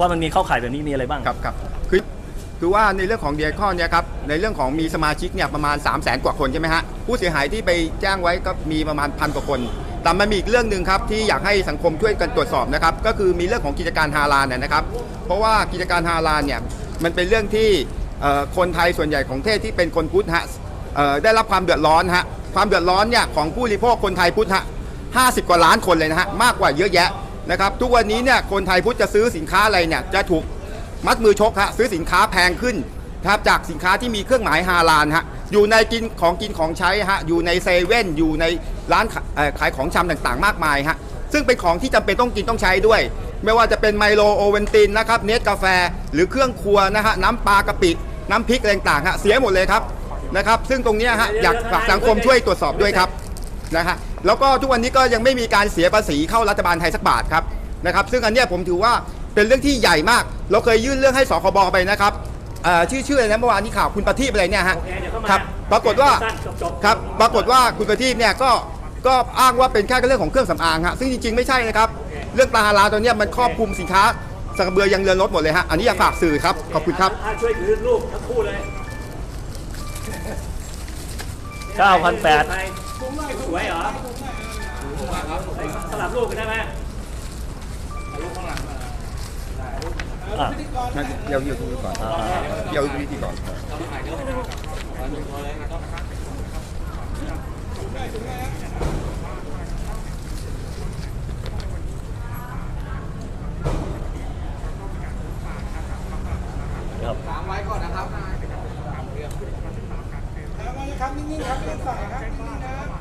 ว่ามันมีเข้าข่ายแบบนี้มีอะไรบ้าง ครับครับคือคือว่าในเรื่องของเดียคอนเนี่ยครับในเรื่องของมีสมาชิกเนี่ยประมาณ 3 0 0แสนกว่าคนใช่ไหมฮะผู้เสียหายที่ไปแจ้งไว้ก็มีประมาณพันกว่าคน แต่มันมีอีกเรื่องหนึ่งครับที่อยากให้สังคมช่วยกันตรวจสอบนะครับก็คือมีเรื่องของกิจการฮาลาลเนี่ยนะครับ เพราะว่ากิจการฮาลาลเนี่ยมันเป็นเรื่องที่เอ่อคนไทยส่วนใหญ่ของประเทศที่เป็นคนพุทธฮะเอ่อได้รับความเดือดร้อนฮะความเดือดร้อนเนี่ยของผู้บริโภคคนไทยพุทธฮะ 50 กว่าล้านคนเลยนะฮะมากกว่าเยอะแยะ นะครับทุกวันนี้เนี่ยคนไทยพุทธจะซื้อสินค้าอะไรเนี่ยจะถูกมัดมือชกฮะซื้อสินค้าแพงขึ้นนะครับจากสินค้าที่มีเครื่องหมายฮาลาลฮะอยู่ในกินของกินของใช้ฮะอยู่ในเซเว่นอยู่ในร้านขายของชำต่างๆ มากมายฮะซึ่งเป็นของที่จำเป็นต้องกินต้องใช้ด้วย ไม่ว่าจะเป็นไมโลโอเวนตินนะครับเนสกาแฟ หรือเครื่องครัวนะฮะน้ำปลากะปิ น้ำพริกอะไรต่างๆฮะเสียหมดเลยครับนะครับ ซึ่งตรงนี้ฮะอยากฝากสังคมช่วยตรวจสอบด้วยครับ นะฮะแล้วก็ทุกวันนี้ก็ยังไม่มีการเสียภาษีเข้ารัฐบาลไทยสักบาทครับนะครับ ซึ่งอันเนี้ยผมถือว่าเป็นเรื่องที่ใหญ่มาก เราเคยยื่นเรื่องให้สคบไปนะครับเอ่อชื่อชื่ออะไรนะเมื่อวานนี้ข่าวคุณประทีปอะไรเนี่ยฮะโอเคเดี๋ยวเข้ามาครับปรากฏว่าสั้นๆจบๆ ครับปรากฏว่าคุณประทีปเนี่ยก็ก็อ้างว่าเป็นแค่เรื่องของเครื่องสำอางฮะซึ่งจริงๆไม่ใช่นะครับ เรื่องปลาฮาลาลตัวเนี้ยมันครอบคลุมสินค้าสักกระเบือยังเรือนรถหมดเลยฮะอันนี้อยากฝากสื่อครับขอบคุณครับ อะช่วยถือรูปทั้งคู่เลย9,800 สวยเหรอสลับรูปกันได้ไหมอะนั่เดี๋ยวอยู่ตรงนี้ก่อนเดี๋ยวอยู่ที่ก่อนถามไว้ก่อนนะครับถามไว้นะครับนิ่งๆครับเป็นสายครับนิ่งๆนะ